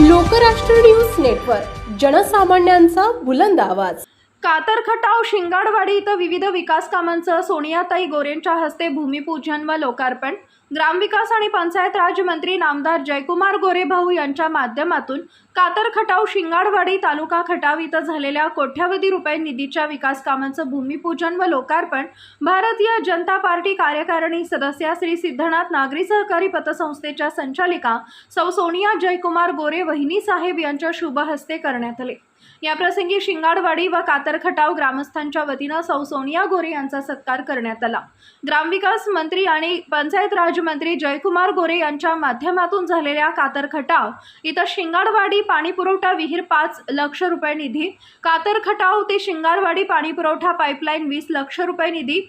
Lokrashtra news network जनसामान्यांचा बुलंद आवाज. कातर खटाव शिंगाडवाडी इथं विविध विकास कामांचं सोनियाताई गोरेंच्या हस्ते भूमिपूजन व लोकार्पण ग्रामविकास आणि पंचायत राज मंत्री नामदार जयकुमार गोरे भाऊ यांच्या माध्यमातून कातर खटाव शिंगाडवाडी तालुका खटाव इथं झालेल्या कोट्यावधी रुपये निधीच्या विकास कामांचं भूमिपूजन व लोकार्पण भारतीय जनता पार्टी कार्यकारिणी सदस्या श्री सिद्धनाथ नागरी सहकारी पतसंस्थेच्या संचालिका सौ सोनिया जयकुमार गोरे वहिनी साहेब यांच्या शुभ हस्ते करण्यात आले. याप्रसंगी शिंगाडवाडी व कातरखटाव ग्रामस्थांच्या वतीनं सौ सोनिया गोरे यांचा सत्कार करण्यात आला. ग्रामविकास मंत्री आणि पंचायत राज मंत्री जयकुमार गोरे यांच्या माध्यमातून झालेल्या कातरखटाव. इथं शिंगाडवाडी पाणीपुरवठा विहीर पाच लक्ष रुपये निधी. कातरखटाव ते शिंगाडवाडी पाणीपुरवठा पाईपलाईन वीस लक्ष रुपये निधी.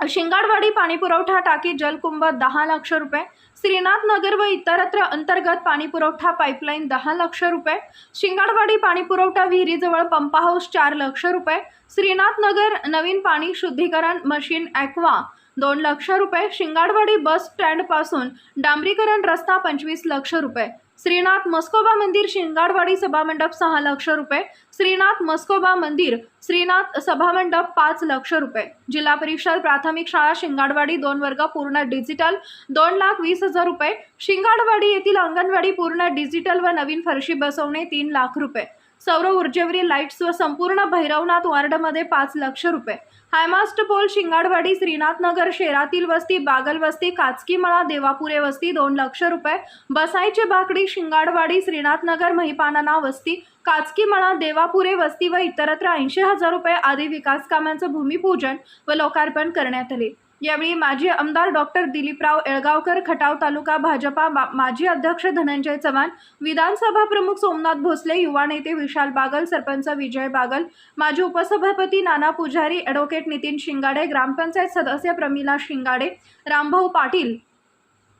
शिंगाडवाडी पाणीपुरवठा टाकी जलकुंभ दहा लक्ष रुपये. श्रीनाथ नगर व इतरत्र अंतर्गत पाणीपुरवठा पाईपलाईन दहा लक्ष रुपये. शिंगाडवाडी पाणीपुरवठा विहिरीजवळ पंप हाऊस चार लक्ष रुपये. श्रीनाथ नगर नवीन पाणी शुद्धीकरण मशीन ॲक्वा. दोन लक्ष रुपये शिंगाडवाडी बस स्टँडपासून डांबरीकरण रस्ता पंचवीस लक्ष रुपये. श्रीनाथ मस्कोबा मंदिर शिंगाडवाडी सभामंडप सहा लक्ष रुपये. श्रीनाथ मस्कोबा मंदिर श्रीनाथ सभामंडप पाच लक्ष रुपये. जिल्हा परिषद प्राथमिक शाळा शिंगाडवाडी दोन वर्ग पूर्ण डिजिटल दोन लाख वीस हजार रुपये. शिंगाडवाडी येथील अंगणवाडी पूर्ण डिजिटल व नवीन फरशी बसवणे तीन लाख रुपये. सौर ऊर्जेवरील लाईट्स व संपूर्ण भैरवनाथ वार्डमध्ये पाच लक्ष रुपये. हायमास्ट पोल शिंगाडवाडी श्रीनाथनगर शेरातील वस्ती बागल वस्ती काचकीमळा देवापुरे वस्ती दोन लक्ष रुपये. बसायचे बाकडी शिंगाडवाडी श्रीनाथनगर महिपानाना वस्ती काचकीमळा देवापुरे वस्ती व इतरत्र ऐंशी हजार रुपये आदी विकास कामांचं भूमिपूजन व लोकार्पण करण्यात आले. यावेळी माजी आमदार डॉक्टर दिलीपराव येळगावकर खटाव तालुका भाजपा माजी अध्यक्ष धनंजय चव्हाण विधानसभा प्रमुख सोमनाथ भोसले युवा नेते विशाल बागल सरपंच विजय बागल माजी उपसभापती नाना पुजारी ॲडव्होकेट नितीन शिंगाडे ग्रामपंचायत सदस्य प्रमिला शिंगाडे रामभाऊ पाटील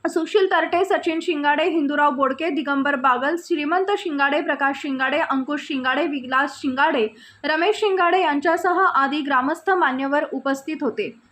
सुशील तरटे सचिन शिंगाडे हिंदूराव बोडके दिगंबर बागल श्रीमंत शिंगाडे प्रकाश शिंगाडे अंकुश शिंगाडे विलास शिंगाडे रमेश शिंगाडे यांच्यासह आदी ग्रामस्थ मान्यवर उपस्थित होते.